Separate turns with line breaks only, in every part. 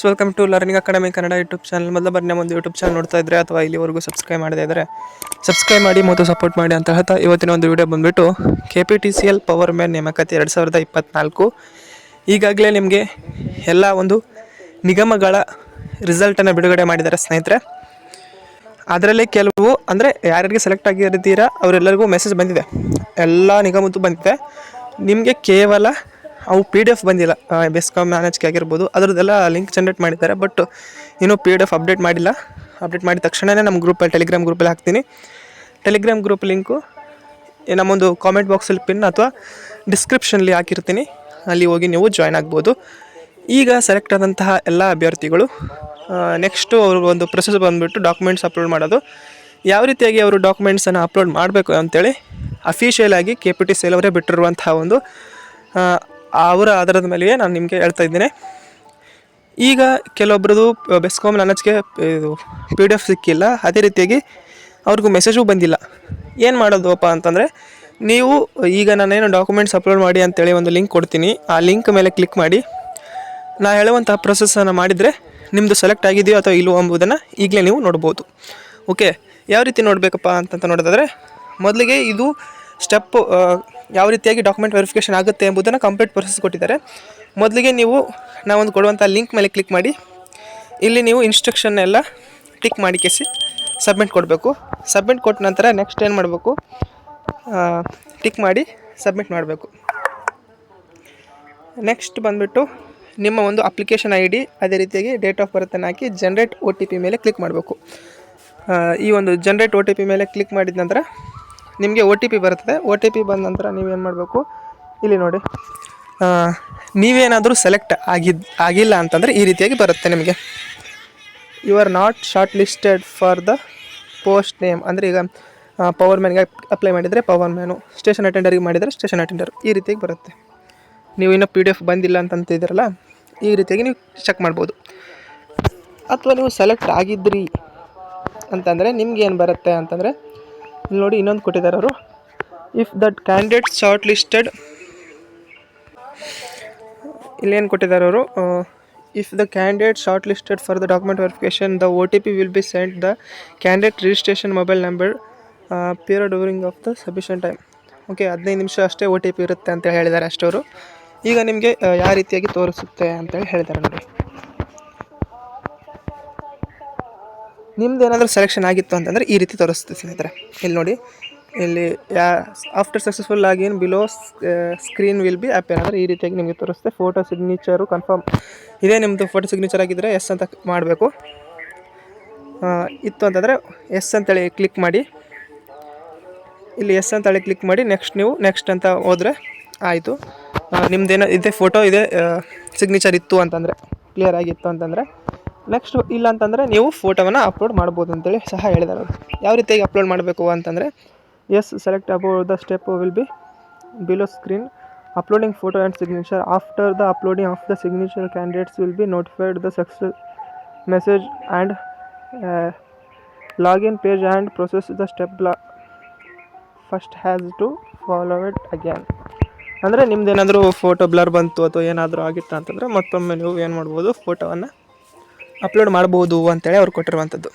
Friends welcome to learning academy Kannada YouTube channel ಮೊದಲ ಬರ್ನೇ ಒಂದು ಯೂಟ್ಯೂಬ್ ಚಾನಲ್ ನೋಡ್ತಾ ಇದ್ರೆ ಅಥವಾ ಇಲ್ಲಿವರೆಗೂ ಸಬ್ಸ್ಕ್ರೈಬ್ ಮಾಡದೇ ಇದ್ದರೆ ಸಬ್ಸ್ಕ್ರೈಬ್ ಮಾಡಿ, ಮತ್ತು ಸಪೋರ್ಟ್ ಮಾಡಿ ಅಂತ ಹೇಳ್ತಾ ಇವತ್ತಿನ ಒಂದು ವಿಡಿಯೋ ಬಂದುಬಿಟ್ಟು K P T C L power man ನೇಮಕಾತಿ ಎರಡು ಸಾವಿರದ ಇಪ್ಪತ್ತ್ನಾಲ್ಕು ಈಗಾಗಲೇ ನಿಮಗೆ ಎಲ್ಲ ಒಂದು ನಿಗಮಗಳ ರಿಸಲ್ಟನ್ನು ಬಿಡುಗಡೆ ಮಾಡಿದ್ದಾರೆ ಸ್ನೇಹಿತರೆ. ಅದರಲ್ಲೇ ಕೆಲವು, ಅಂದರೆ ಯಾರ್ಯಾರಿಗೆ ಸೆಲೆಕ್ಟ್ ಆಗಿರ್ತೀರಾ ಅವರೆಲ್ಲರಿಗೂ ಮೆಸೇಜ್ ಬಂದಿದೆ. ಎಲ್ಲ ನಿಗಮದ್ದು ಬಂದಿದೆ. ನಿಮಗೆ ಕೇವಲ ಅವು ಪಿ ಡಿ ಎಫ್ ಬಂದಿಲ್ಲ. ಬೆಸ್ಕಾಮ್ ಮ್ಯಾನೇಜ್ಗೆ ಆಗಿರ್ಬೋದು. ಅದರದ್ದೆಲ್ಲ ಲಿಂಕ್ ಜನ್ರೇಟ್ ಮಾಡಿದ್ದಾರೆ. ಬಟ್ ಇನ್ನೂ ಪಿ ಡಿ ಎಫ್ ಅಪ್ಡೇಟ್ ಮಾಡಿಲ್ಲ. ಅಪ್ಡೇಟ್ ಮಾಡಿದ ತಕ್ಷಣವೇ ನಮ್ಮ ಗ್ರೂಪಲ್ಲಿ ಟೆಲಿಗ್ರಾಮ್ ಗ್ರೂಪಲ್ಲಿ ಹಾಕ್ತೀನಿ. ಟೆಲಿಗ್ರಾಮ್ ಗ್ರೂಪ್ ಲಿಂಕು ನಮ್ಮೊಂದು ಕಾಮೆಂಟ್ ಬಾಕ್ಸಲ್ಲಿ ಪಿನ್ ಅಥವಾ ಡಿಸ್ಕ್ರಿಪ್ಷನ್ಲಿ ಹಾಕಿರ್ತೀನಿ. ಅಲ್ಲಿ ಹೋಗಿ ನೀವು ಜಾಯ್ನ್ ಆಗ್ಬೋದು. ಈಗ ಸೆಲೆಕ್ಟ್ ಆದಂತಹ ಎಲ್ಲ ಅಭ್ಯರ್ಥಿಗಳು ನೆಕ್ಸ್ಟು ಅವ್ರ ಒಂದು ಪ್ರೊಸೆಸ್ ಬಂದುಬಿಟ್ಟು ಡಾಕ್ಯುಮೆಂಟ್ಸ್ ಅಪ್ಲೋಡ್ ಮಾಡೋದು. ಯಾವ ರೀತಿಯಾಗಿ ಅವರು ಡಾಕ್ಯುಮೆಂಟ್ಸನ್ನು ಅಪ್ಲೋಡ್ ಮಾಡಬೇಕು ಅಂತೇಳಿ ಅಫಿಷಿಯಲ್ ಆಗಿ ಕೆ ಪಿ ಟಿ ಸಿ ಅವರೇ ಬಿಟ್ಟಿರುವಂತಹ ಒಂದು ಅವರ ಆಧಾರದ ಮೇಲೆಯೇ ನಾನು ನಿಮಗೆ ಹೇಳ್ತಾ ಇದ್ದೇನೆ. ಈಗ ಕೆಲವೊಬ್ರದ್ದು ಬೆಸ್ಕಾಮ್ ನಾಲೆಜ್ಗೆ ಇದು ಪಿ ಡಿ ಎಫ್ ಸಿಕ್ಕಿಲ್ಲ. ಅದೇ ರೀತಿಯಾಗಿ ಅವ್ರಿಗೂ ಮೆಸೇಜು ಬಂದಿಲ್ಲ. ಏನು ಮಾಡೋದಪ್ಪ ಅಂತಂದರೆ, ನೀವು, ಈಗ ನಾನೇನು ಡಾಕ್ಯುಮೆಂಟ್ಸ್ ಅಪ್ಲೋಡ್ ಮಾಡಿ ಅಂತೇಳಿ ಒಂದು ಲಿಂಕ್ ಕೊಡ್ತೀನಿ. ಆ ಲಿಂಕ್ ಮೇಲೆ ಕ್ಲಿಕ್ ಮಾಡಿ. ನಾ ಹೇಳುವಂತಹ ಪ್ರೊಸೆಸನ್ನು ಮಾಡಿದರೆ ನಿಮ್ಮದು ಸೆಲೆಕ್ಟ್ ಆಗಿದೆಯೋ ಅಥವಾ ಇಲ್ಲವೋ ಎಂಬುದನ್ನು ಈಗಲೇ ನೀವು ನೋಡ್ಬೋದು. ಓಕೆ ಯಾವ ರೀತಿ ನೋಡಬೇಕಪ್ಪ ಅಂತಂತ ನೋಡೋದಾದರೆ, ಮೊದಲಿಗೆ ಇದು ಸ್ಟೆಪ್ ಯಾವ ರೀತಿಯಾಗಿ ಡಾಕ್ಯುಮೆಂಟ್ ವೆರಿಫಿಕೇಷನ್ ಆಗುತ್ತೆ ಎಂಬುದನ್ನು ಕಂಪ್ಲೀಟ್ ಪ್ರೊಸೆಸ್ ಕೊಟ್ಟಿದ್ದಾರೆ. ಮೊದಲಿಗೆ ನೀವು, ನಾವೊಂದು ಕೊಡುವಂಥ ಲಿಂಕ್ ಮೇಲೆ ಕ್ಲಿಕ್ ಮಾಡಿ. ಇಲ್ಲಿ ನೀವು ಇನ್ಸ್ಟ್ರಕ್ಷನ್ ಎಲ್ಲ ಟಿಕ್ ಮಾಡಿ ಕೇಸಿ ಸಬ್ಮಿಟ್ ಕೊಡಬೇಕು. ಸಬ್ಮಿಟ್ ಕೊಟ್ಟ ನಂತರ ನೆಕ್ಸ್ಟ್ ಏನು ಮಾಡಬೇಕು? ಟಿಕ್ ಮಾಡಿ ಸಬ್ಮಿಟ್ ಮಾಡಬೇಕು. ನೆಕ್ಸ್ಟ್ ಬಂದುಬಿಟ್ಟು ನಿಮ್ಮ ಒಂದು ಅಪ್ಲಿಕೇಶನ್ ಐ ಡಿ ಅದೇ ರೀತಿಯಾಗಿ ಡೇಟ್ ಆಫ್ ಬರ್ತನ್ನು ಹಾಕಿ ಜನ್ರೇಟ್ ಒ ಟಿ ಪಿ ಮೇಲೆ ಕ್ಲಿಕ್ ಮಾಡಬೇಕು. ಈ ಒಂದು ಜನ್ರೇಟ್ ಒ ಟಿ ಪಿ ಮೇಲೆ ಕ್ಲಿಕ್ ಮಾಡಿದ ನಂತರ ನಿಮಗೆ ಒ ಟಿ ಪಿ ಬರ್ತದೆ. ಒ ಟಿ ಪಿ ಬಂದ ನಂತರ ನೀವೇನು ಮಾಡಬೇಕು? ಇಲ್ಲಿ ನೋಡಿ. ನೀವೇನಾದರೂ ಸೆಲೆಕ್ಟ್ ಆಗಿದ್, ಆಗಿಲ್ಲ ಅಂತಂದರೆ ಈ ರೀತಿಯಾಗಿ ಬರುತ್ತೆ ನಿಮಗೆ. You are not shortlisted for the post name ಅಂದರೆ ಈಗ ಪವರ್ ಮ್ಯಾನ್ಗೆ ಅಪ್ಲೈ ಮಾಡಿದರೆ ಪವರ್ ಮ್ಯಾನು ಸ್ಟೇಷನ್ ಅಟೆಂಡರಿಗೆ ಮಾಡಿದರೆ ಸ್ಟೇಷನ್ ಅಟೆಂಡರ್ ಈ ರೀತಿಯಾಗಿ ಬರುತ್ತೆ. ನೀವು ಇನ್ನೂ ಪಿ ಡಿ ಎಫ್ ಬಂದಿಲ್ಲ ಅಂತ ಇದ್ದೀರಲ್ಲ ಈ ರೀತಿಯಾಗಿ ನೀವು ಚೆಕ್ ಮಾಡ್ಬೋದು. ಅಥವಾ ನೀವು ಸೆಲೆಕ್ಟ್ ಆಗಿದ್ರಿ ಅಂತಂದರೆ ನಿಮ್ಗೆ ಏನು ಬರುತ್ತೆ ಅಂತಂದರೆ ಇಲ್ಲಿ ನೋಡಿ ಇನ್ನೊಂದು ಕೊಟ್ಟಿದ್ದಾರೆ ಅವರು. If that candidate shortlisted ಇಲ್ಲೇನು ಕೊಟ್ಟಿದ್ದಾರೆ ಅವರು? If the candidate shortlisted for the document verification the O T P will be sent the candidate registration mobile number period during of the sufficient time okay ಹದಿನೈದು ನಿಮಿಷ ಅಷ್ಟೇ ಒ T P ಇರುತ್ತೆ ಅಂತ ಹೇಳಿದ್ದಾರೆ ಅಷ್ಟವರು ಈಗ ನಿಮಗೆ ಯಾವ ರೀತಿಯಾಗಿ ತೋರಿಸುತ್ತೆ ಅಂತೇಳಿ ಹೇಳಿದ್ದಾರೆ ನೋಡಿ. ನಿಮ್ದು ಏನಾದರೂ ಸೆಲೆಕ್ಷನ್ ಆಗಿತ್ತು ಅಂತಂದರೆ ಈ ರೀತಿ ತೋರಿಸ್ತೀವಿ ಸ್ನೇಹಿತರೆ. ಇಲ್ಲಿ ನೋಡಿ, ಇಲ್ಲಿ ಯಾ after successful login below screen will be app ಏನಾದರೆ ಈ ರೀತಿಯಾಗಿ ನಿಮಗೆ ತೋರಿಸುತ್ತೆ ಫೋಟೋ ಸಿಗ್ನೇಚರು ಕನ್ಫರ್ಮ್ ಇದೇ ನಿಮ್ಮದು ಫೋಟೋ ಸಿಗ್ನೇಚರ್ ಆಗಿದ್ದರೆ ಎಸ್ ಅಂತ ಮಾಡಬೇಕು. ಇತ್ತು ಅಂತಂದರೆ ಎಸ್ ಅಂತೇಳಿ ಕ್ಲಿಕ್ ಮಾಡಿ. ಇಲ್ಲಿ ಎಸ್ ಅಂತೇಳಿ ಕ್ಲಿಕ್ ಮಾಡಿ ನೆಕ್ಸ್ಟ್ ನೀವು ನೆಕ್ಸ್ಟ್ ಅಂತ ಹೋದರೆ ಆಯಿತು. ನಿಮ್ದೇನೋ ಇದೆ ಫೋಟೋ ಇದೆ ಸಿಗ್ನೇಚರ್ ಇತ್ತು ಅಂತಂದರೆ ಕ್ಲಿಯರ್ ಆಗಿತ್ತು ಅಂತಂದರೆ. ನೆಕ್ಸ್ಟ್ ಇಲ್ಲ ಅಂತಂದರೆ ನೀವು ಫೋಟೋವನ್ನು ಅಪ್ಲೋಡ್ ಮಾಡ್ಬೋದು ಅಂತೇಳಿ ಸಹ ಹೇಳಿದ್ದಾರೆ ಯಾವ ರೀತಿಯಾಗಿ ಅಪ್ಲೋಡ್ ಮಾಡಬೇಕು ಅಂತಂದರೆ as select above the step will be below screen uploading photo and signature after the uploading of the signature candidates will be notified the success message and login page and process the step law first has to follow it again ಅಂದರೆ ನಿಮ್ದು ಏನಾದರೂ photo blur ಬಂತು ಅಥವಾ ಏನಾದರೂ ಆಗಿತ್ತು ಅಂತಂದರೆ ಮತ್ತೊಮ್ಮೆ ನೀವು ಏನು ಮಾಡ್ಬೋದು ಫೋಟೋವನ್ನು ಅಪ್ಲೋಡ್ ಮಾಡ್ಬೋದು ಅಂತೇಳಿ ಅವ್ರು ಕೊಟ್ಟಿರುವಂಥದ್ದು.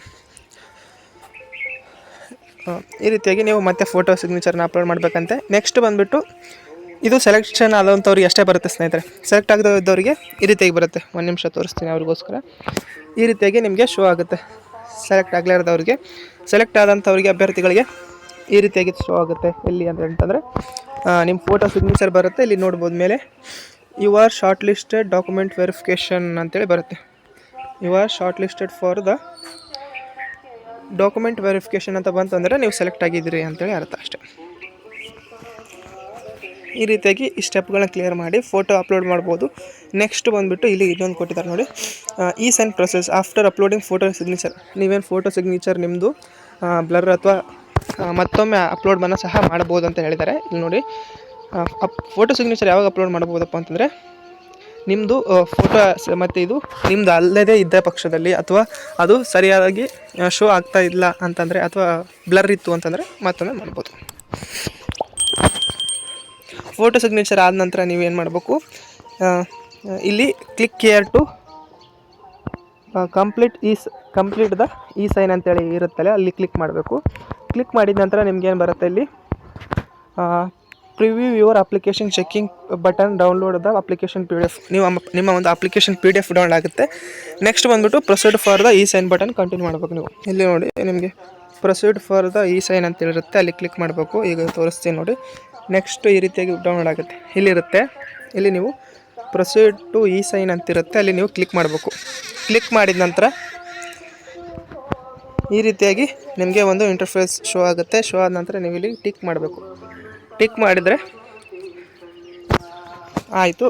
ಈ ರೀತಿಯಾಗಿ ನೀವು ಮತ್ತೆ ಫೋಟೋ ಸಿಗ್ನೇಚರ್ನ ಅಪ್ಲೋಡ್ ಮಾಡಬೇಕಂತೆ. ನೆಕ್ಸ್ಟ್ ಬಂದುಬಿಟ್ಟು, ಇದು ಸೆಲೆಕ್ಷನ್ ಆದಂಥವ್ರಿಗೆ ಅಷ್ಟೇ ಬರುತ್ತೆ ಸ್ನೇಹಿತರೆ. ಸೆಲೆಕ್ಟ್ ಆಗದವ್ರಿಗೆ ಈ ರೀತಿಯಾಗಿ ಬರುತ್ತೆ. ಒಂದು ನಿಮಿಷ ತೋರಿಸ್ತೀನಿ ಅವ್ರಿಗೋಸ್ಕರ. ಈ ರೀತಿಯಾಗಿ ನಿಮಗೆ ಶೋ ಆಗುತ್ತೆ. ಸೆಲೆಕ್ಟ್ ಆಗಲಾರ್ದವ್ರಿಗೆ ಸೆಲೆಕ್ಟ್ ಆದಂಥವ್ರಿಗೆ ಅಭ್ಯರ್ಥಿಗಳಿಗೆ ಈ ರೀತಿಯಾಗಿ ಶೋ ಆಗುತ್ತೆ. ಎಲ್ಲಿ ಅಂತ ಅಂತಂದರೆ ನಿಮ್ಮ ಫೋಟೋ ಸಿಗ್ನೇಚರ್ ಬರುತ್ತೆ. ಇಲ್ಲಿ ನೋಡ್ಬೋದು ಮೇಲೆ you are shortlisted document verification ಅಂತೇಳಿ ಬರುತ್ತೆ. You are shortlisted for the document verification ಅಂತ ಬಂತಂದರೆ ನೀವು ಸೆಲೆಕ್ಟ್ ಆಗಿದ್ದೀರಿ ಅಂತೇಳಿ ಅರ್ಥ ಅಷ್ಟೆ. ಈ ರೀತಿಯಾಗಿ ಈ ಸ್ಟೆಪ್ಗಳನ್ನ ಕ್ಲಿಯರ್ ಮಾಡಿ ಫೋಟೋ ಅಪ್ಲೋಡ್ ಮಾಡ್ಬೋದು. ನೆಕ್ಸ್ಟ್ ಬಂದುಬಿಟ್ಟು ಇಲ್ಲಿ ಇನ್ನೊಂದು ಕೊಟ್ಟಿದ್ದಾರೆ ನೋಡಿ. ಈ send process after uploading photo signature ನೀವೇನು ಫೋಟೋ ಸಿಗ್ನೇಚರ್ ನಿಮ್ಮದು ಬ್ಲರ್ ಅಥವಾ ಮತ್ತೊಮ್ಮೆ ಅಪ್ಲೋಡ್ ಮಾಡೋ ಸಹ ಮಾಡ್ಬೋದು ಅಂತ ಹೇಳಿದ್ದಾರೆ. ಇಲ್ಲಿ ನೋಡಿ ಅಪ್ ಫೋಟೋ ಸಿಗ್ನೇಚರ್ ಯಾವಾಗ ಅಪ್ಲೋಡ್ ಮಾಡ್ಬೋದಪ್ಪ ಅಂತಂದರೆ ನಿಮ್ಮದು ಫೋಟೋ ಮತ್ತು ಇದು ನಿಮ್ಮದು ಅಲ್ಲದೇ ಇದ್ದ ಪಕ್ಷದಲ್ಲಿ ಅಥವಾ ಅದು ಸರಿಯಾಗಿ ಶೋ ಆಗ್ತಾ ಇಲ್ಲ ಅಂತಂದರೆ ಅಥವಾ ಬ್ಲರ್ ಇತ್ತು ಅಂತಂದರೆ ಮತ್ತೊಮ್ಮೆ ಮಾಡ್ಬೋದು. ಫೋಟೋ ಸಿಗ್ನೇಚರ್ ಆದ ನಂತರ ನೀವೇನು ಮಾಡಬೇಕು? ಇಲ್ಲಿ ಕ್ಲಿಕ್ ಕೇರ್ ಟು ಕಂಪ್ಲೀಟ್ ಈ ಕಂಪ್ಲೀಟ್ ದ ಈ ಸೈನ್ ಅಂತೇಳಿ ಇರುತ್ತಲ್ಲ, ಅಲ್ಲಿ ಕ್ಲಿಕ್ ಮಾಡಬೇಕು. ಕ್ಲಿಕ್ ಮಾಡಿದ ನಂತರ ನಿಮ್ಗೇನು ಬರುತ್ತೆ ಇಲ್ಲಿ? Preview your application checking button download the application P D F ನೀವು ನಿಮ್ಮ ಒಂದು application P D F download ಆಗುತ್ತೆ. ನೆಕ್ಸ್ಟ್ ಬಂದುಬಿಟ್ಟು ಪ್ರೊಸೀಡ್ ಫಾರ್ ದ ಈ ಸೈನ್ ಬಟನ್ ಕಂಟಿನ್ಯೂ ಮಾಡಬೇಕು ನೀವು. ಇಲ್ಲಿ ನೋಡಿ, ನಿಮಗೆ ಪ್ರೊಸೀಡ್ ಫಾರ್ ದ ಈ ಸೈನ್ ಅಂತ ಹೇಳಿರುತ್ತೆ. ಅಲ್ಲಿ ಕ್ಲಿಕ್ ಮಾಡಬೇಕು. ಈಗ ತೋರಿಸ್ತೀನಿ ನೋಡಿ. ನೆಕ್ಸ್ಟ್ ಈ ರೀತಿಯಾಗಿ ಡೌನ್ಲೋಡ್ ಆಗುತ್ತೆ. ಇಲ್ಲಿರುತ್ತೆ. ಇಲ್ಲಿ ನೀವು ಪ್ರೊಸೀಡ್ ಟು ಈ ಸೈನ್ ಅಂತಿರುತ್ತೆ. ಅಲ್ಲಿ ನೀವು ಕ್ಲಿಕ್ ಮಾಡಬೇಕು. ಕ್ಲಿಕ್ ಮಾಡಿದ ನಂತರ ಈ ರೀತಿಯಾಗಿ ನಿಮಗೆ ಒಂದು ಇಂಟರ್ಫೇಸ್ ಶೋ ಆಗುತ್ತೆ. ಶೋ ಆದ ನಂತರ ನೀವು ಇಲ್ಲಿ ಟಿಕ್ ಮಾಡಬೇಕು. ಟಿಕ್ ಮಾಡಿದರೆ ಆಯಿತು.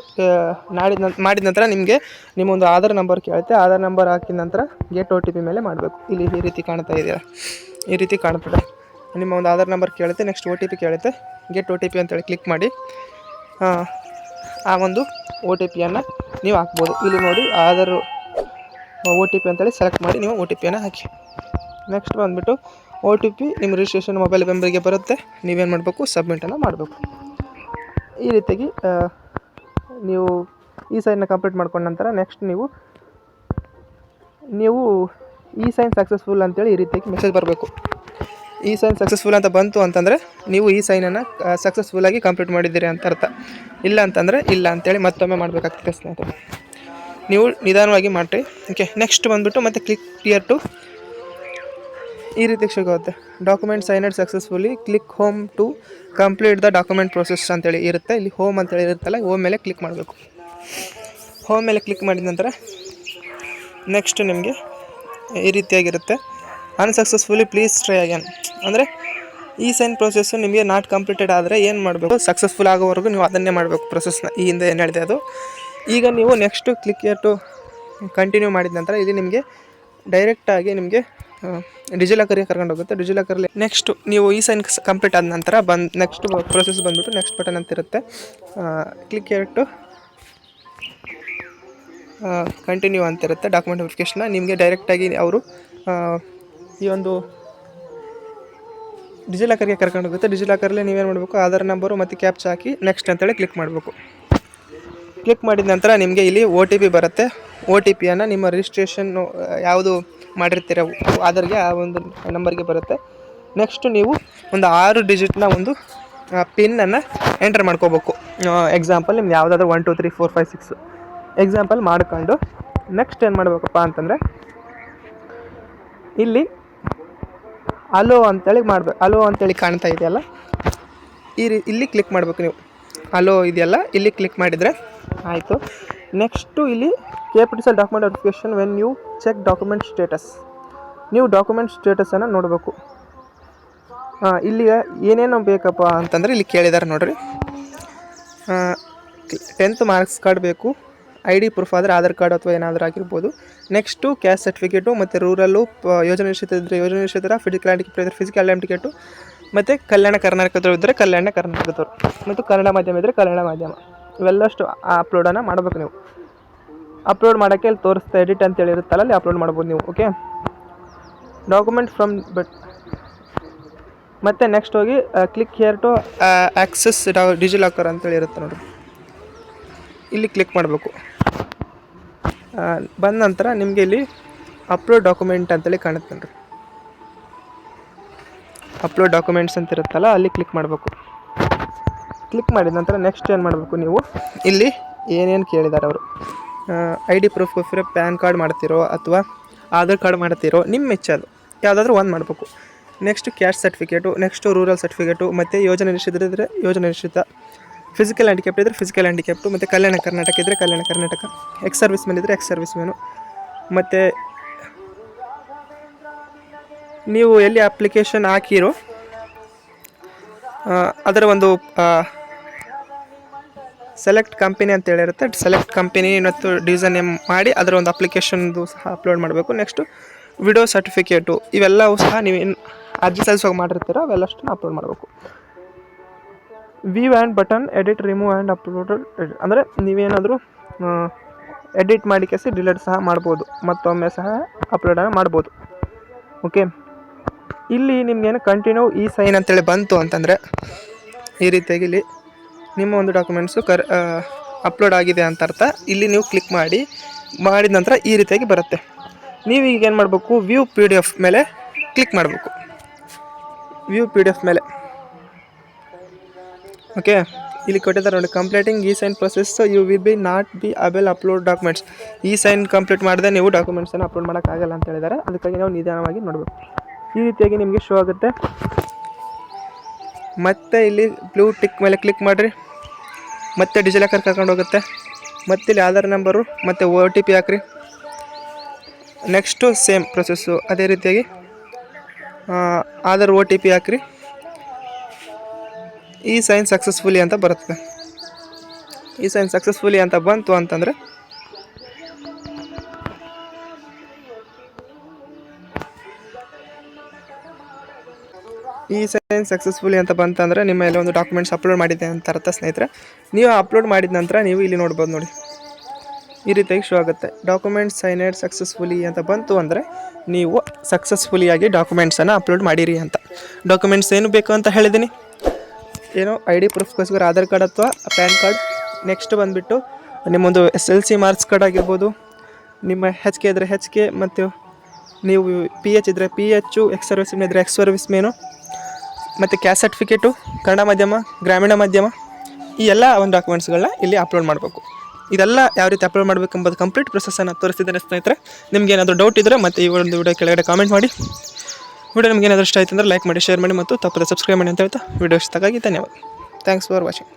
ನಾಡಿದ ಮಾಡಿದ ನಂತರ ನಿಮಗೆ ನಿಮ್ಮೊಂದು ಆಧಾರ್ ನಂಬರ್ ಕೇಳುತ್ತೆ. ಆಧಾರ್ ನಂಬರ್ ಹಾಕಿದ ನಂತರ ಗೇಟ್ ಒ ಟಿ ಪಿ ಮೇಲೆ ಮಾಡಬೇಕು. ಇಲ್ಲಿ ಈ ರೀತಿ ಕಾಣ್ತಾ ಇದೆಯಲ್ಲ. ಈ ರೀತಿ ಕಾಣ್ತದೆ. ನಿಮ್ಮ ಒಂದು ಆಧಾರ್ ನಂಬರ್ ಕೇಳುತ್ತೆ ನೆಕ್ಸ್ಟ್ ಒ ಟಿ ಪಿ ಕೇಳುತ್ತೆ. ಗೆಟ್ ಒ ಟಿ ಪಿ ಅಂತೇಳಿ ಕ್ಲಿಕ್ ಮಾಡಿ, ಆ ಒಂದು ಒ ಟಿ ಪಿಯನ್ನು ನೀವು ಹಾಕ್ಬೋದು. ಇಲ್ಲಿ ನೋಡಿ ಆಧಾರ್ ಒ ಟಿ ಪಿ ಅಂತೇಳಿ ಸೆಲೆಕ್ಟ್ ಮಾಡಿ ನೀವು ಒ ಟಿ ಪಿಯನ್ನು ಹಾಕಿ. ನೆಕ್ಸ್ಟ್ ಬಂದುಬಿಟ್ಟು ಒ ಟಿ ಪಿ ನಿಮ್ಮ ರಿಜಿಸ್ಟ್ರೇಷನ್ ಮೊಬೈಲ್ ನಂಬರ್ಗೆ ಬರುತ್ತೆ. ನೀವೇನು ಮಾಡಬೇಕು? ಸಬ್ಮಿಟನ್ನು ಮಾಡಬೇಕು. ಈ ರೀತಿಯಾಗಿ ನೀವು ಈ ಸೈನ್ನ ಕಂಪ್ಲೀಟ್ ಮಾಡ್ಕೊಂಡ ನಂತರ ನೆಕ್ಸ್ಟ್ ನೀವು ನೀವು ಈ ಸೈನ್ ಸಕ್ಸಸ್ಫುಲ್ ಅಂತೇಳಿ ಈ ರೀತಿಯಾಗಿ ಮೆಸೇಜ್ ಬರಬೇಕು. ಈ ಸೈನ್ ಸಕ್ಸಸ್ಫುಲ್ ಅಂತ ಬಂತು ಅಂತಂದರೆ ನೀವು ಈ ಸೈನನ್ನು ಸಕ್ಸಸ್ಫುಲ್ಲಾಗಿ ಕಂಪ್ಲೀಟ್ ಮಾಡಿದ್ದೀರಿ ಅಂತ ಅರ್ಥ. ಇಲ್ಲ ಅಂತಂದರೆ ಇಲ್ಲ ಅಂತೇಳಿ ಮತ್ತೊಮ್ಮೆ ಮಾಡಬೇಕಾಗ್ತದೆ ಸ್ನೇಹಿತರೆ. ನೀವು ನಿಧಾನವಾಗಿ ಮಾಡಿರಿ. ಓಕೆ ನೆಕ್ಸ್ಟ್ ಬಂದುಬಿಟ್ಟು ಮತ್ತೆ ಕ್ಲಿಕ್ ಕ್ಲಿಯರ್ ಟು ಈ ರೀತಿ ಸಿಗುತ್ತೆ. Document signed successfully click home to complete the document process ಅಂತೇಳಿ ಇರುತ್ತೆ. ಇಲ್ಲಿ ಹೋಮ್ ಅಂತೇಳಿ ಇರುತ್ತಲ್ಲ ಹೋಮ್ ಮೇಲೆ ಕ್ಲಿಕ್ ಮಾಡಬೇಕು. ಹೋಮ್ ಮೇಲೆ ಕ್ಲಿಕ್ ಮಾಡಿದ ನಂತರ ನೆಕ್ಸ್ಟ್ ನಿಮಗೆ ಈ ರೀತಿಯಾಗಿರುತ್ತೆ. ಅನ್ಸಕ್ಸಸ್ಫುಲಿ ಪ್ಲೀಸ್ ಟ್ರೈ ಅಗೇನ್ ಅಂದರೆ ಈ ಸೈನ್ ಪ್ರೊಸೆಸ್ಸು ನಿಮಗೆ ನಾಟ್ ಕಂಪ್ಲೀಟೆಡ್ ಆದರೆ ಏನು ಮಾಡಬೇಕು? ಸಕ್ಸಸ್ಫುಲ್ ಆಗೋವರೆಗೂ ನೀವು ಅದನ್ನೇ ಮಾಡಬೇಕು ಪ್ರೊಸೆಸ್ನ ಈ ಹಿಂದೆ ಏನು ಹೇಳಿದೆ ಅದು. ಈಗ ನೀವು ನೆಕ್ಸ್ಟು ಕ್ಲಿಕ್ ಟು ಕಂಟಿನ್ಯೂ ಮಾಡಿದ ನಂತರ ಇಲ್ಲಿ ನಿಮಗೆ ಡೈರೆಕ್ಟಾಗಿ ನಿಮಗೆ ಡಿಜಿಲಾಕರಿಗೆ ಕರ್ಕೊಂಡು ಹೋಗುತ್ತೆ? ಡಿಜಿಲಾಕರ್ಲಿ ನೆಕ್ಸ್ಟ್ ನೀವು ಈ ಸೈನ್ ಕಂಪ್ಲೀಟ್ ಆದ ನಂತರ ಬಂದು ನೆಕ್ಸ್ಟ್ ಪ್ರೊಸೆಸ್ ಬಂದ್ಬಿಟ್ಟು ನೆಕ್ಸ್ಟ್ ಬಟನ್ ಅಂತ ಇರುತ್ತೆ. ಕ್ಲಿಕ್ ಇಟ್ಟು ಕಂಟಿನ್ಯೂ ಅಂತ ಇರುತ್ತೆ ಡಾಕ್ಯುಮೆಂಟ್ ವೆರಿಫಿಕೇಷನ್ನ ನಿಮಗೆ ಡೈರೆಕ್ಟಾಗಿ ಅವರು ಈ ಒಂದು ಡಿಜಿಲಾಕರ್ಗೆ ಕರ್ಕೊಂಡು ಹೋಗುತ್ತೆ. ಡಿಜಿಲಾಕರಲ್ಲಿ ನೀವೇನು ಮಾಡಬೇಕು? ಆಧಾರ್ ನಂಬರು ಮತ್ತು ಕ್ಯಾಪ್ಚ್ ಹಾಕಿ ನೆಕ್ಸ್ಟ್ ಅಂತೇಳಿ ಕ್ಲಿಕ್ ಮಾಡಬೇಕು. ಕ್ಲಿಕ್ ಮಾಡಿದ ನಂತರ ನಿಮಗೆ ಇಲ್ಲಿ ಒ ಟಿ ಪಿ ಬರುತ್ತೆ. ಒ ಟಿ ಪಿಯನ್ನು ನಿಮ್ಮ ರಿಜಿಸ್ಟ್ರೇಷನ್ನು ಯಾವುದು ಮಾಡಿರ್ತೀರ, ಆಧಾರ್ಗೆ ಆ ಒಂದು ನಂಬರ್ಗೆ ಬರುತ್ತೆ. ನೆಕ್ಸ್ಟು ನೀವು ಒಂದು ಆರು ಡಿಜಿಟ್ನ ಒಂದು ಪಿನ್ನನ್ನು ಎಂಟರ್ ಮಾಡ್ಕೋಬೇಕು. ಎಕ್ಸಾಂಪಲ್ ನಿಮ್ದು ಯಾವುದಾದ್ರೂ one two three four five six example ಮಾಡ್ಕೊಂಡು ನೆಕ್ಸ್ಟ್ ಏನು ಮಾಡಬೇಕಪ್ಪ ಅಂತಂದರೆ, ಇಲ್ಲಿ ಅಲೋ ಅಂತೇಳಿ ಮಾಡ್ಬೇಕು ಅಲೋ ಅಂತೇಳಿ ಕಾಣ್ತಾ ಇದೆಯಲ್ಲ, ಈ ರೀ, ಇಲ್ಲಿ ಕ್ಲಿಕ್ ಮಾಡಬೇಕು ನೀವು. ಅಲೋ ಇದೆಯಲ್ಲ, ಇಲ್ಲಿ ಕ್ಲಿಕ್ ಮಾಡಿದರೆ ಆಯಿತು. ನೆಕ್ಸ್ಟು ಇಲ್ಲಿ capital document verification when you check document status ನೀವು ಡಾಕ್ಯುಮೆಂಟ್ ಸ್ಟೇಟಸನ್ನು ನೋಡಬೇಕು. ಇಲ್ಲಿ ಏನೇನು ಬೇಕಪ್ಪ ಅಂತಂದರೆ ಇಲ್ಲಿ ಕೇಳಿದ್ದಾರೆ ನೋಡಿರಿ. ಟೆಂತ್ ಮಾರ್ಕ್ಸ್ ಕಾರ್ಡ್ ಬೇಕು ಐ ಡಿ ಪ್ರೂಫ್ ಆದರೆ ಆಧಾರ್ ಕಾರ್ಡ್ ಅಥವಾ ಏನಾದರೂ ಆಗಿರ್ಬೋದು. ನೆಕ್ಸ್ಟು ಕ್ಯಾಸ್ಟ್ ಸರ್ಟಿಫಿಕೇಟು ಮತ್ತು ರೂರಲ್ಲು ಯೋಜನೆ ಇದ್ದರೆ ಯೋಜನೆ ಇದ್ದರೆ ಫಿಸಿಕಲ್ ಇದ್ದರೆ ಫಿಸಿಕಲ್ ಆ್ಯಂಡ್ ಟಿಕೆಟು ಮತ್ತು ಕಲ್ಯಾಣ ಕರ್ನಾಟಕದವ್ರು ಇದ್ದರೆ ಕಲ್ಯಾಣ ಕರ್ನಾಟಕದವ್ರು, ಮತ್ತು ಕನ್ನಡ ಮಾಧ್ಯಮ ಇದ್ದರೆ ಕನ್ನಡ ಮಾಧ್ಯಮ. ಇವೆಲ್ಲಷ್ಟು ಅಪ್ಲೋಡನ್ನು ಮಾಡಬೇಕು ನೀವು. ಅಪ್ಲೋಡ್ ಮಾಡೋಕ್ಕೆ ಇಲ್ಲಿ ತೋರಿಸ್ತಾ ಎಡಿಟ್ ಅಂತೇಳಿ ಇರುತ್ತಲ್ಲ, ಅಲ್ಲಿ ಅಪ್ಲೋಡ್ ಮಾಡ್ಬೋದು ನೀವು ಓಕೆ ಡಾಕ್ಯುಮೆಂಟ್ ಫ್ರಮ್ ಬಟ್ ಮತ್ತು ನೆಕ್ಸ್ಟ್ ಹೋಗಿ click here to access DigiLocker ಅಂತೇಳಿ ಇರುತ್ತೆ ನೋಡಿರಿ. ಇಲ್ಲಿ ಕ್ಲಿಕ್ ಮಾಡಬೇಕು. ಬಂದ ನಂತರ ನಿಮಗೆ ಇಲ್ಲಿ ಅಪ್ಲೋಡ್ ಡಾಕ್ಯುಮೆಂಟ್ ಅಂತೇಳಿ ಕಾಣುತ್ತೆ ನೋಡಿರಿ. ಅಪ್ಲೋಡ್ ಡಾಕ್ಯುಮೆಂಟ್ಸ್ ಅಂತ ಇರುತ್ತಲ್ಲ, ಅಲ್ಲಿ ಕ್ಲಿಕ್ ಮಾಡಬೇಕು. ಕ್ಲಿಕ್ ಮಾಡಿದ ನಂತರ ನೆಕ್ಸ್ಟ್ ಏನು ಮಾಡಬೇಕು ನೀವು? ಇಲ್ಲಿ ಏನೇನು ಕೇಳಿದ್ದಾರೆ ಅವರು? I D proof PAN card ಮಾಡ್ತಿರೋ ಅಥವಾ ಆಧಾರ್ ಕಾರ್ಡ್ ಮಾಡ್ತಿರೋ ನಿಮ್ಮ ಇಚ್ಛೆ ಅದು. ಯಾವುದಾದ್ರೂ ಒಂದು ಮಾಡಬೇಕು. Next caste certificate next rural certificate ಮತ್ತು ಯೋಜನೆ ಇದ್ದರೆ ಯೋಜನೆ ನಿಶ್ಚಿತ ಫಿಸಿಕಲ್ ಹ್ಯಾಂಡಿಕ್ಯಾಪ್ಟ್ ಇದ್ದರೆ ಫಿಸಿಕಲ್ ಹ್ಯಾಂಡಿಕ್ಯಾಪ್ಟು ಮತ್ತು ಕಲ್ಯಾಣ ಕರ್ನಾಟಕ ಇದ್ದರೆ Kalyana Karnataka. Ex service man ಇದ್ದರೆ ಎಕ್ಸ್ ಸರ್ವಿಸ್ ಮ್ಯಾನು ಮತ್ತು ನೀವು ಎಲ್ಲಿ ಅಪ್ಲಿಕೇಶನ್ ಹಾಕಿರೋ ಅದರ ಒಂದು ಸೆಲೆಕ್ಟ್ ಕಂಪನಿ ಅಂತ ಹೇಳಿರುತ್ತೆ. ಸೆಲೆಕ್ಟ್ ಕಂಪನಿ ಮತ್ತು ಡಿಸೈನ್ ನೇಮ್ ಮಾಡಿ ಅದರ ಒಂದು ಅಪ್ಲಿಕೇಶನ್ದು ಸಹ ಅಪ್ಲೋಡ್ ಮಾಡಬೇಕು. ನೆಕ್ಸ್ಟು ವಿಡಿಯೋ ಸರ್ಟಿಫಿಕೇಟು ಇವೆಲ್ಲವೂ ಸಹ ನೀವು ಏನು ಅರ್ಜಿ ಸಲ್ಲಿಸುವಾಗ ಮಾಡಿರ್ತೀರೋ, ಅವೆಲ್ಲಷ್ಟನ್ನು ಅಪ್ಲೋಡ್ ಮಾಡಬೇಕು. View and button edit remove and upload ಅಂದರೆ ನೀವೇನಾದರೂ ಎಡಿಟ್ ಮಾಡಿ ಕೆಸಿ ಡಿಲೀಟ್ ಸಹ ಮಾಡ್ಬೋದು. ಮತ್ತೊಮ್ಮೆ ಸಹ ಅಪ್ಲೋಡನ್ನು ಮಾಡ್ಬೋದು. ಓಕೆ ಇಲ್ಲಿ ನಿಮಗೇನು ಕಂಟಿನ್ಯೂ ಈ ಸೈನ್ ಅಂತೇಳಿ ಬಂತು ಅಂತಂದರೆ, ಈ ರೀತಿಯಾಗಿ ಇಲ್ಲಿ ನಿಮ್ಮ ಒಂದು ಡಾಕ್ಯುಮೆಂಟ್ಸು ಕರ್ ಅಪ್ಲೋಡ್ ಆಗಿದೆ ಅಂತ ಅರ್ಥ. ಇಲ್ಲಿ ನೀವು ಕ್ಲಿಕ್ ಮಾಡಿ, ಮಾಡಿದ ನಂತರ ಈ ರೀತಿಯಾಗಿ ಬರುತ್ತೆ. ನೀವು ಈಗ ಏನು ಮಾಡಬೇಕು, ವ್ಯೂ ಪಿ ಡಿ ಎಫ್ ಮೇಲೆ ಕ್ಲಿಕ್ ಮಾಡಬೇಕು. ವ್ಯೂ ಪಿ ಡಿ ಎಫ್ ಮೇಲೆ. ಓಕೆ? ಇಲ್ಲಿ ಕೊಟ್ಟಿದ್ದಾರೆ ನೋಡಿ ಕಂಪ್ಲೀಟಿಂಗ್ ಈ sign process you we be not be able upload documents ಈ ಸೈನ್ ಕಂಪ್ಲೀಟ್ ಮಾಡಿದೆ ನೀವು ಡಾಕ್ಯುಮೆಂಟ್ಸನ್ನು ಅಪ್ಲೋಡ್ ಮಾಡೋಕ್ಕಾಗಲ್ಲ ಅಂತ ಹೇಳಿದ್ದಾರೆ. ಅದಕ್ಕಾಗಿ ನಾವು ನಿಧಾನವಾಗಿ ನೋಡಬೇಕು. ಈ ರೀತಿಯಾಗಿ ನಿಮಗೆ ಶೋ ಆಗುತ್ತೆ. ಮತ್ತೆ ಇಲ್ಲಿ ಬ್ಲೂ ಟಿಕ್ ಮೇಲೆ ಕ್ಲಿಕ್ ಮಾಡಿರಿ. ಮತ್ತೆ ಡಿಜಿಲಾಕರ್ ಕರ್ಕೊಂಡು ಹೋಗುತ್ತೆ. ಮತ್ತೆ ಇಲ್ಲಿ ಆಧಾರ್ ನಂಬರು, ಮತ್ತು ಓ ಟಿ ಪಿ ಹಾಕ್ರಿ. ನೆಕ್ಸ್ಟು ಸೇಮ್ ಪ್ರೊಸೆಸ್ಸು ಅದೇ ರೀತಿಯಾಗಿ ಆಧಾರ್ ಓ ಟಿ ಪಿ ಹಾಕ್ರಿ. ಈ ಸೈನ್ ಸಕ್ಸಸ್ಫುಲಿ ಅಂತ ಬರುತ್ತೆ. ಈ ಸೈನ್ ಸಕ್ಸಸ್ಫುಲಿ ಅಂತ ಬಂತು ಅಂತಂದರೆ, ಈ ಸೈನ್ ಸಕ್ಸಸ್ಫುಲಿ ಅಂತ ಬಂತಂದರೆ ನಿಮ್ಮ ಎಲ್ಲ ಒಂದು ಡಾಕ್ಯುಮೆಂಟ್ಸ್ ಅಪ್ಲೋಡ್ ಮಾಡಿದೆ ಅಂತ ಅರ್ಥ ಸ್ನೇಹಿತರೆ. ನೀವು ಅಪ್ಲೋಡ್ ಮಾಡಿದ ನಂತರ ನೀವು ಇಲ್ಲಿ ನೋಡ್ಬೋದು ನೋಡಿ. ಈ ರೀತಿಯಾಗಿ ಶೋ ಆಗುತ್ತೆ. ಡಾಕ್ಯುಮೆಂಟ್ಸ್ ಸೈನೆಡ್ ಸಕ್ಸಸ್ಫುಲಿ ಅಂತ ಬಂತು ಅಂದರೆ ನೀವು ಸಕ್ಸಸ್ಫುಲಿಯಾಗಿ ಡಾಕ್ಯುಮೆಂಟ್ಸನ್ನು ಅಪ್ಲೋಡ್ ಮಾಡಿರಿ ಅಂತ. ಡಾಕ್ಯುಮೆಂಟ್ಸ್ ಏನು ಬೇಕು ಅಂತ ಹೇಳಿದ್ದೀನಿ. ಏನು ಐ ಡಿ ಪ್ರೂಫ್ಗೋಸ್ಕರ ಆಧಾರ್ ಕಾರ್ಡ್ ಅಥವಾ ಪ್ಯಾನ್ ಕಾರ್ಡ್ ನೆಕ್ಸ್ಟ್ ಬಂದುಬಿಟ್ಟು ನಿಮ್ಮೊಂದು S L C marks card ಆಗಿರ್ಬೋದು, ನಿಮ್ಮ ಹೆಚ್ ಕೆ ಇದ್ದರೆ ಹೆಚ್ ಕೆ ಮತ್ತು ನೀವು ಪಿ ಎಚ್ ಇದ್ದರೆ ಪಿ ಎಚ್ಚು ಎಕ್ಸ್ ಸರ್ವಿಸ್ ಇದ್ದರೆ ಎಕ್ಸ್ ಸರ್ವಿಸ್ ಮೇನು ಮತ್ತು ಕ್ಯಾಸ್ಟ್ ಸರ್ಟಿಫಿಕೇಟು ಕನ್ನಡ ಮಾಧ್ಯಮ, ಗ್ರಾಮೀಣ ಮಾಧ್ಯಮ, ಈ ಎಲ್ಲ ಒಂದು ಡಾಕ್ಯುಮೆಂಟ್ಸ್ಗಳನ್ನ ಇಲ್ಲಿ ಅಪ್ಲೋಡ್ ಮಾಡಬೇಕು. ಇದೆಲ್ಲ ಯಾವ ರೀತಿ ಅಪ್ಲೋಡ್ ಮಾಡಬೇಕೆಂಬುದು ಕಂಪ್ಲೀಟ್ ಪ್ರೊಸೆಸನ್ನು ತೋರಿಸಿದ್ದೇನೆ ಸ್ನೇಹಿತರೆ. ನಿಮ್ಗೆ ಏನಾದರೂ ಡೌಟ್ ಇದ್ದರೆ ಮತ್ತು ಈ ಒಂದು ವಿಡಿಯೋ ಕೆಳಗಡೆ ಕಾಮೆಂಟ್ ಮಾಡಿ. ವಿಡಿಯೋ ನಿಮ್ಗೆ ಏನಾದರೂ ಇಷ್ಟ ಆಯ್ತು ಅಂದರೆ ಲೈಕ್ ಮಾಡಿ ಶೇರ್ ಮಾಡಿ ಮತ್ತು ತಪ್ಪದೆ ಸಬ್ಸ್ಕ್ರೈಬ್ ಮಾಡಿ ಅಂತ ಹೇಳ್ತಾ ವಿಡಿಯೋ ಇಷ್ಟಕ್ಕಾಗಿ ಧನ್ಯವಾದ. Thanks for watching